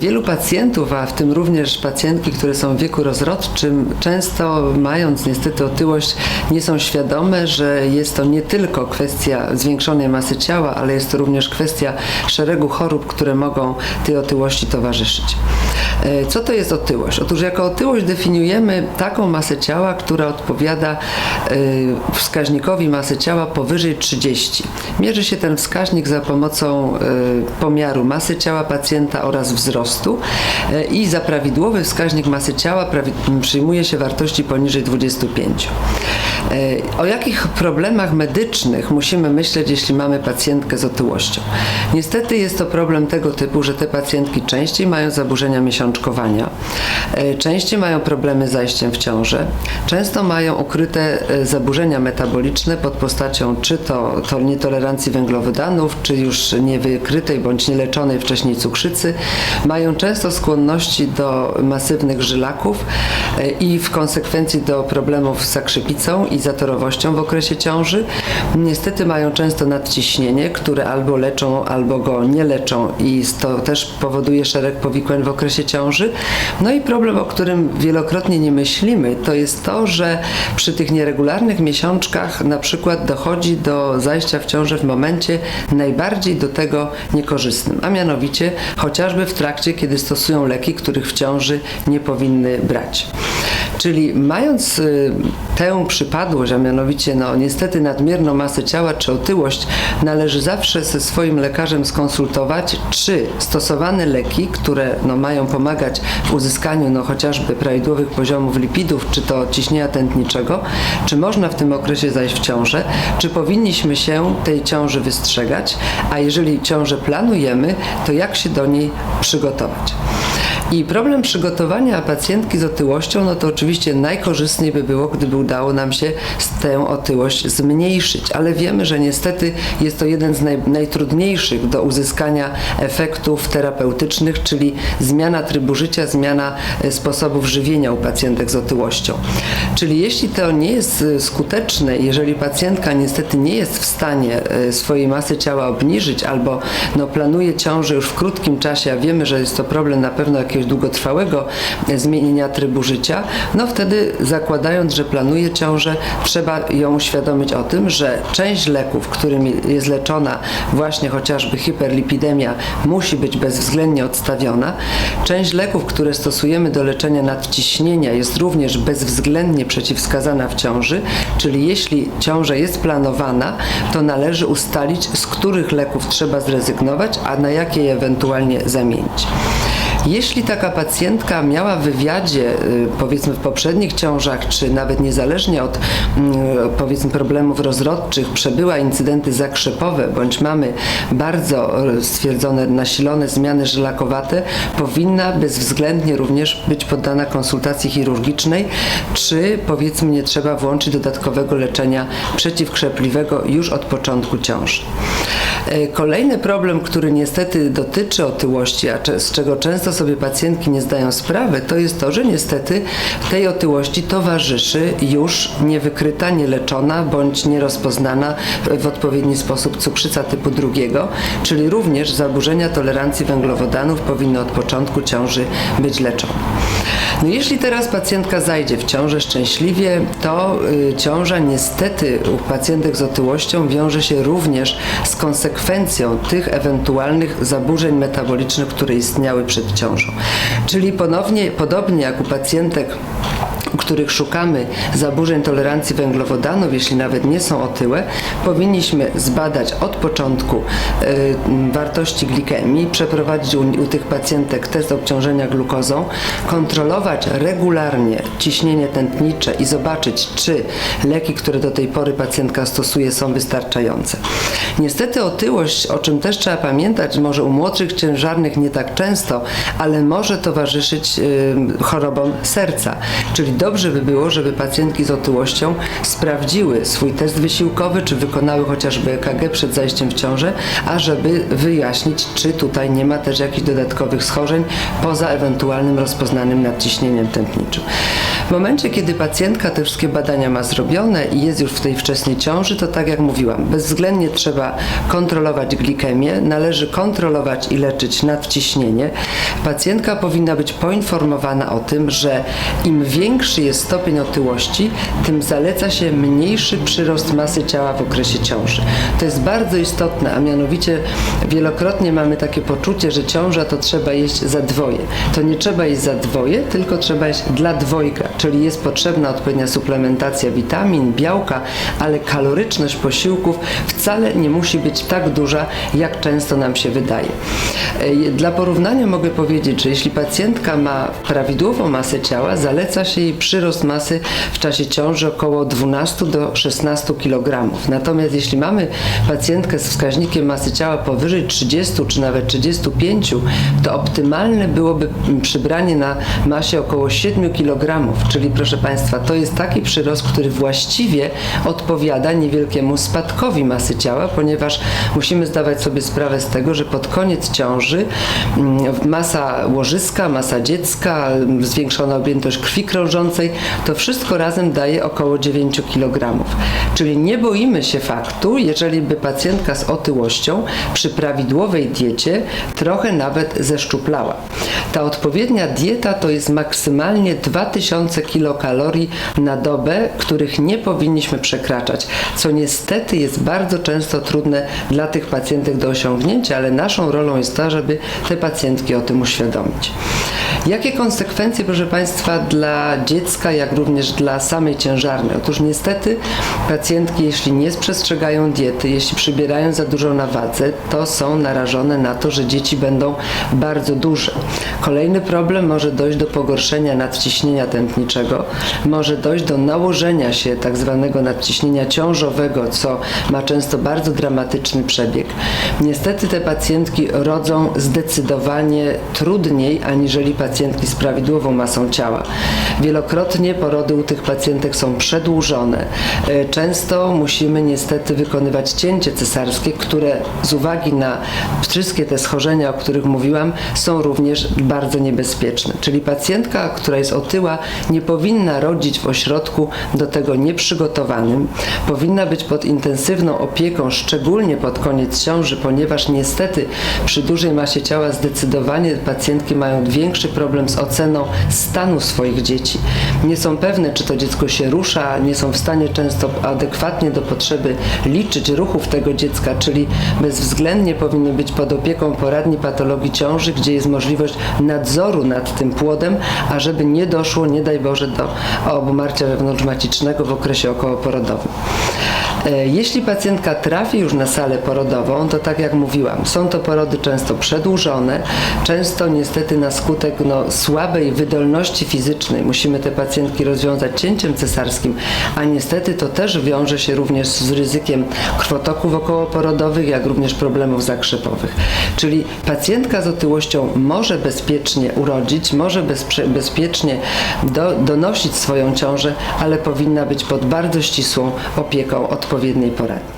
Wielu pacjentów, a w tym również pacjentki, które są w wieku rozrodczym, często mając niestety otyłość, nie są świadome, że jest to nie tylko kwestia zwiększonej masy ciała, ale jest to również kwestia szeregu chorób, które mogą tej otyłości towarzyszyć. E, Co to jest otyłość? Otóż jako otyłość definiujemy taką masę ciała, która odpowiada e, wskaźnikowi masy ciała powyżej 30. Mierzy się ten wskaźnik za pomocą e, pomiaru masy ciała pacjenta oraz wzrostu e, i za prawidłowy wskaźnik masy ciała przyjmuje się wartości poniżej 25. E, O jakich problemach medycznych musimy myśleć, jeśli mamy pacjentkę z otyłością? Niestety jest to problem tego typu, że te pacjentki częściej mają zaburzenia miesiączkowania, e, częściej mają problemy z zajściem w ciążę, często mają ukryte zaburzenia metaboliczne pod postacią czy to, to nietolerancji węglowodanów, czy już niewykrytej bądź nieleczonej wcześniej cukrzycy, mają często skłonności do masywnych żylaków e, i w konsekwencji do problemów z zakrzepicą i zatorowością w okresie ciąży. Niestety mają często nadciśnienie, które albo leczą, albo go nie leczą i to też powoduje szereg powikłań w okresie ciąży. No i problem, o którym wielokrotnie nie myślimy, to jest to, że przy tych nieregularnych miesiączkach na przykład dochodzi do zajścia w ciążę w momencie najbardziej do tego niekorzystnym, a mianowicie chociażby w trakcie, kiedy stosują leki, których w ciąży nie powinny brać. Czyli mając y, tę przypadłość, a mianowicie no, niestety nadmierną masę ciała czy otyłość, należy zawsze ze swoim lekarzem skonsultować, czy stosowane leki, które no, mają pomagać w uzyskaniu no, chociażby prawidłowych poziomów lipidów, czy to ciśnienia tętniczego, czy można w tym okresie zajść w ciążę, czy powinniśmy się tej ciąży wystrzegać, a jeżeli ciążę planujemy, to jak się do niej przygotować. I problem przygotowania pacjentki z otyłością, no to oczywiście najkorzystniej by było, gdyby udało nam się tę otyłość zmniejszyć, ale wiemy, że niestety jest to jeden z naj, najtrudniejszych do uzyskania efektów terapeutycznych, czyli zmiana trybu życia, zmiana e, sposobów żywienia u pacjentek z otyłością. Czyli jeśli to nie jest e, skuteczne, jeżeli pacjentka niestety nie jest w stanie e, swojej masy ciała obniżyć albo no, planuje ciążę już w krótkim czasie, a wiemy, że jest to problem na pewno jakiegoś długotrwałego zmienienia trybu życia, no wtedy zakładając, że planuje ciążę, trzeba ją uświadomić o tym, że część leków, którymi jest leczona właśnie chociażby hiperlipidemia, musi być bezwzględnie odstawiona. Część leków, które stosujemy do leczenia nadciśnienia jest również bezwzględnie przeciwwskazana w ciąży, czyli jeśli ciąża jest planowana, to należy ustalić, z których leków trzeba zrezygnować, a na jakie je ewentualnie zamienić. Jeśli taka pacjentka miała w wywiadzie, y, powiedzmy w poprzednich ciążach, czy nawet niezależnie od mm, powiedzmy problemów rozrodczych, przebyła incydenty zakrzepowe, bądź mamy bardzo y, stwierdzone, nasilone zmiany żylakowate, powinna bezwzględnie również być poddana konsultacji chirurgicznej, czy powiedzmy nie trzeba włączyć dodatkowego leczenia przeciwkrzepliwego już od początku ciąży. E, Kolejny problem, który niestety dotyczy otyłości, a z czego często sobie pacjentki nie zdają sprawy, to jest to, że niestety tej otyłości towarzyszy już niewykryta, nieleczona bądź nierozpoznana w odpowiedni sposób cukrzyca typu drugiego, czyli również zaburzenia tolerancji węglowodanów powinny od początku ciąży być leczone. No jeśli teraz pacjentka zajdzie w ciążę szczęśliwie, to y, ciąża niestety u pacjentek z otyłością wiąże się również z konsekwencją tych ewentualnych zaburzeń metabolicznych, które istniały przed ciążą. Czyli ponownie, podobnie jak u pacjentek u których szukamy zaburzeń tolerancji węglowodanów, jeśli nawet nie są otyłe, powinniśmy zbadać od początku y, wartości glikemii, przeprowadzić u, tych pacjentek test obciążenia glukozą, kontrolować regularnie ciśnienie tętnicze i zobaczyć, czy leki, które do tej pory pacjentka stosuje, są wystarczające. Niestety otyłość, o czym też trzeba pamiętać, może u młodszych ciężarnych nie tak często, ale może towarzyszyć y, chorobom serca, czyli do dobrze by było, żeby pacjentki z otyłością sprawdziły swój test wysiłkowy, czy wykonały chociażby EKG przed zajściem w ciążę, ażeby wyjaśnić, czy tutaj nie ma też jakichś dodatkowych schorzeń poza ewentualnym rozpoznanym nadciśnieniem tętniczym. W momencie, kiedy pacjentka te wszystkie badania ma zrobione i jest już w tej wczesnej ciąży, to tak jak mówiłam, bezwzględnie trzeba kontrolować glikemię, należy kontrolować i leczyć nadciśnienie. Pacjentka powinna być poinformowana o tym, że im większy jest stopień otyłości, tym zaleca się mniejszy przyrost masy ciała w okresie ciąży. To jest bardzo istotne, a mianowicie wielokrotnie mamy takie poczucie, że ciąża to trzeba jeść za dwoje. To nie trzeba jeść za dwoje, tylko trzeba jeść dla dwojga, czyli jest potrzebna odpowiednia suplementacja witamin, białka, ale kaloryczność posiłków wcale nie musi być tak duża, jak często nam się wydaje. E, Dla porównania mogę powiedzieć, że jeśli pacjentka ma prawidłową masę ciała, zaleca się jej przyrost masy w czasie ciąży około 12 do 16 kg. Natomiast jeśli mamy pacjentkę z wskaźnikiem masy ciała powyżej 30 czy nawet 35, to optymalne byłoby przybranie na masie około 7 kg. Czyli proszę Państwa, to jest taki przyrost, który właściwie odpowiada niewielkiemu spadkowi masy ciała, ponieważ musimy zdawać sobie sprawę z tego, że pod koniec ciąży mm, masa łożyska, masa dziecka, zwiększona objętość krwi krążącej, to wszystko razem daje około 9 kg. Czyli nie boimy się faktu, jeżeli by pacjentka z otyłością przy prawidłowej diecie trochę nawet zeszczuplała. Ta odpowiednia dieta to jest maksymalnie 2000 kilokalorii na dobę, których nie powinniśmy przekraczać, co niestety jest bardzo często trudne dla tych pacjentek do osiągnięcia, ale naszą rolą jest to, żeby te pacjentki o tym uświadomić. Jakie konsekwencje, proszę Państwa, dla dziecka, jak również dla samej ciężarnej? Otóż niestety pacjentki, jeśli nie przestrzegają diety, jeśli przybierają za dużo na wadze, to są narażone na to, że dzieci będą bardzo duże. Kolejny problem może dojść do pogorszenia nadciśnienia tętniczego, może dojść do nałożenia się tak zwanego nadciśnienia ciążowego, co ma często bardzo dramatyczny przebieg. Niestety te pacjentki rodzą zdecydowanie trudniej aniżeli pacjentki z prawidłową masą ciała. Wielokrotnie porody u tych pacjentek są przedłużone. E, Często musimy niestety wykonywać cięcie cesarskie, które z uwagi na wszystkie te schorzenia, o których mówiłam, są również bardzo niebezpieczne. Czyli pacjentka, która jest otyła, nie powinna rodzić w ośrodku do tego nieprzygotowanym. Powinna być pod intensywną opieką, szczególnie pod koniec ciąży, ponieważ niestety przy dużej masie ciała zdecydowanie pacjentki mają większy problem z oceną stanu swoich dzieci. Nie są pewne, czy to dziecko się rusza, nie są w stanie często adekwatnie do potrzeby liczyć ruchów tego dziecka, czyli bezwzględnie powinny być pod opieką poradni patologii ciąży, gdzie jest możliwość nadzoru nad tym płodem, ażeby nie doszło, nie daj Boże, do obumarcia wewnątrzmacicznego w okresie okołoporodowym. E, Jeśli pacjentka trafi już na salę porodową, to tak jak mówiłam, są to porody często przedłużone, często niestety na skutek no, słabej wydolności fizycznej musimy te pacjentki rozwiązać cięciem cesarskim, a niestety to też wiąże się również z ryzykiem krwotoków okołoporodowych, jak również problemów zakrzepowych. Czyli pacjentka z otyłością może bezpiecznie urodzić, może bezprze- bezpiecznie do, donosić swoją ciążę, ale powinna być pod bardzo ścisłą opieką odpowiedniej poradni.